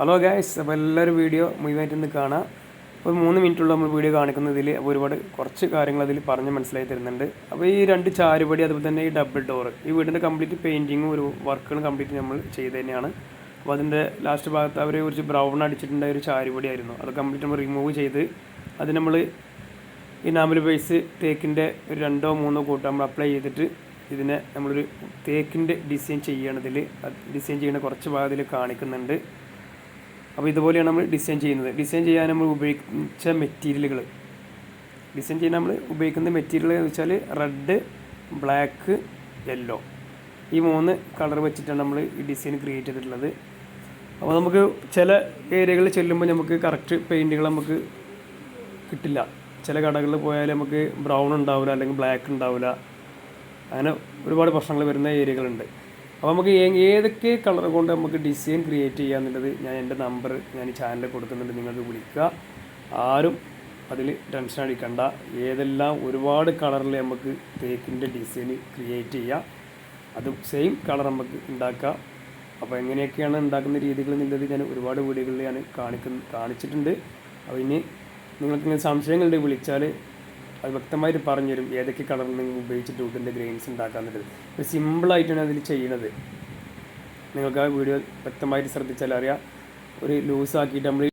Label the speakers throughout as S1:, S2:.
S1: Hello guys അപ്പോൾ എല്ലാവരും video മുഴുവനായിട്ട് ഇന്ന് കാണാം. അപ്പോൾ മൂന്ന് മിനിറ്റുള്ള നമ്മൾ വീഡിയോ കാണിക്കുന്നതിൽ ഒരുപാട് കുറച്ച് കാര്യങ്ങൾ അതിൽ പറഞ്ഞ് മനസ്സിലായി തരുന്നുണ്ട്. അപ്പോൾ ഈ രണ്ട് ചാരുപടി അതുപോലെ തന്നെ ഈ ഡബിൾ ഡോർ ഈ വീടിന്റെ കംപ്ലീറ്റ് പെയിന്റിങ്ങും ഒരു വർക്കുകളും കംപ്ലീറ്റ് നമ്മൾ ചെയ്ത് തന്നെയാണ്. അപ്പോൾ അതിന്റെ ലാസ്റ്റ് ഭാഗത്ത് അവർ കുറച്ച് ബ്രൗൺ അടിച്ചിട്ടുണ്ടായ ഒരു ചാരുപടി ആയിരുന്നു. അത് കംപ്ലീറ്റ് നമ്മൾ റിമൂവ് ചെയ്ത് അത് നമ്മൾ ഈ നാമൽ ബേസ് തേക്കിന്റെ ഒരു രണ്ടോ മൂന്നോ കൂട്ടം നമ്മൾ അപ്ലൈ ചെയ്തിട്ട് ഇതിനെ നമ്മളൊരു തേക്കിന്റെ ഡിസൈൻ ചെയ്യണതിൽ ഡിസൈൻ ചെയ്യുന്ന കുറച്ച് ഭാഗത്തിൽ കാണിക്കുന്നുണ്ട്. അപ്പോൾ ഇതുപോലെയാണ് നമ്മൾ ഡിസൈൻ ചെയ്യുന്നത്. ഡിസൈൻ ചെയ്യാൻ നമ്മൾ ഉപയോഗിച്ച മെറ്റീരിയലുകൾ ഡിസൈൻ ചെയ്യാൻ നമ്മൾ ഉപയോഗിക്കുന്ന മെറ്റീരിയൽ എന്ന് വെച്ചാൽ റെഡ് ബ്ലാക്ക് യെല്ലോ ഈ മൂന്ന് കളർ വെച്ചിട്ടാണ് നമ്മൾ ഈ ഡിസൈൻ ക്രിയേറ്റ് ചെയ്തിട്ടുള്ളത്. അപ്പോൾ നമുക്ക് ചില ഏരിയകളിൽ ചെല്ലുമ്പോൾ നമുക്ക് കറക്റ്റ് പെയിന്റുകൾ നമുക്ക് കിട്ടില്ല. ചില കടകളിൽ പോയാൽ നമുക്ക് ബ്രൗൺ ഉണ്ടാവില്ല അല്ലെങ്കിൽ ബ്ലാക്ക് ഉണ്ടാവില്ല അങ്ങനെ ഒരുപാട് പ്രശ്നങ്ങൾ വരുന്ന ഏരിയകളുണ്ട് അപ്പോൾ നമുക്ക് ഏതൊക്കെ കളർ കൊണ്ട് നമുക്ക് ഡിസൈൻ ക്രിയേറ്റ് ചെയ്യാന്നുള്ളത് ഞാൻ എന്റെ നമ്പർ ഞാൻ ഈ ചാനലിൽ കൊടുക്കുന്നുണ്ട് നിങ്ങൾക്ക് വിളിക്കുക. ആരും അതിൽ ടെൻഷൻ അടിക്കണ്ട. ഏതെല്ലാം ഒരുപാട് കളറിൽ നമുക്ക് തേക്കിന്റെ ഡിസൈൻ ക്രിയേറ്റ് ചെയ്യാം. അത് സെയിം കളർ നമുക്ക് ഉണ്ടാക്കാം. അപ്പോൾ എങ്ങനെയൊക്കെയാണ് ഉണ്ടാക്കുന്ന രീതികൾ എന്നുള്ളത് ഞാൻ ഒരുപാട് വീഡിയോകളിൽ ഞാൻ കാണിക്കുന്ന കാണിച്ചിട്ടുണ്ട്. അപ്പോൾ ഇനി നിങ്ങൾക്ക് സംശയങ്ങളുണ്ടെങ്കിൽ വിളിച്ചാൽ അത് വ്യക്തമായിട്ട് പറഞ്ഞു തരും ഏതൊക്കെ കളർ നിങ്ങൾ ഉപയോഗിച്ചിട്ട് വുഡിന്റെ ഗ്രെയിൻസ് ഉണ്ടാക്കാന്നുള്ളത്. ഒരു സിമ്പിളായിട്ടാണ് അതിൽ ചെയ്യണത് നിങ്ങൾക്ക് ആ വീഡിയോ വ്യക്തമായിട്ട് ശ്രദ്ധിച്ചാൽ അറിയാം. ഒരു ലൂസാക്കിയിട്ട് നമ്മൾ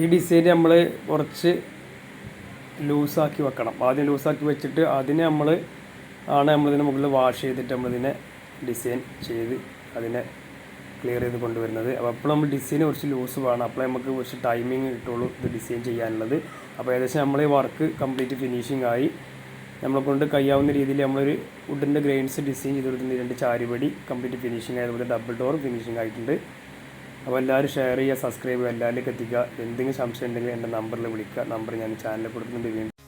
S1: ഈ ഡിസൈൻ നമ്മൾ കുറച്ച് ലൂസാക്കി വെക്കണം. ആദ്യം ലൂസാക്കി വെച്ചിട്ട് അതിനെ നമ്മൾ ആണ് നമ്മളിതിന് മുകളിൽ വാഷ് ചെയ്തിട്ട് നമ്മളിതിനെ ഡിസൈൻ ചെയ്ത് അതിനെ ക്ലിയർ ചെയ്ത് കൊണ്ടുവരുന്നത്. അപ്പോൾ അപ്പോൾ നമ്മൾ ഡിസൈൻ കുറച്ച് ലൂസ് വേണം. അപ്പോൾ നമുക്ക് കുറച്ച് ടൈമിങ് കിട്ടുള്ളൂ ഇത് ഡിസൈൻ ചെയ്യാനുള്ളത്. അപ്പോൾ ഏകദേശം നമ്മൾ ഈ വർക്ക് കംപ്ലീറ്റ് ഫിനിഷിംഗ് ആയി. നമ്മളെ കൊണ്ട് കഴിയാവുന്ന രീതിയിൽ നമ്മളൊരു വുഡിന്റെ ഗ്രെയിൻസ് ഡിസൈൻ ചെയ്ത് കൊടുക്കുന്ന രണ്ട് ചാരിപടി കംപ്ലീറ്റ് ഫിനിഷിംഗ് ആയി. ആയതുപോലെ ഡബിൾ ഡോർ ഫിനിഷിംഗ് ആയിട്ടുണ്ട്. അപ്പോൾ എല്ലാവരും ഷെയർ ചെയ്യുക സബ്സ്ക്രൈബ് ചെയ്യുക എല്ലാവരിലേക്ക് എത്തിക്കുക. എന്തെങ്കിലും സംശയം ഉണ്ടെങ്കിൽ എന്റെ നമ്പറിൽ വിളിക്കുക. നമ്പർ ഞാൻ ചാനലിൽ കൊടുക്കുന്നുണ്ട്. വീണ്ടും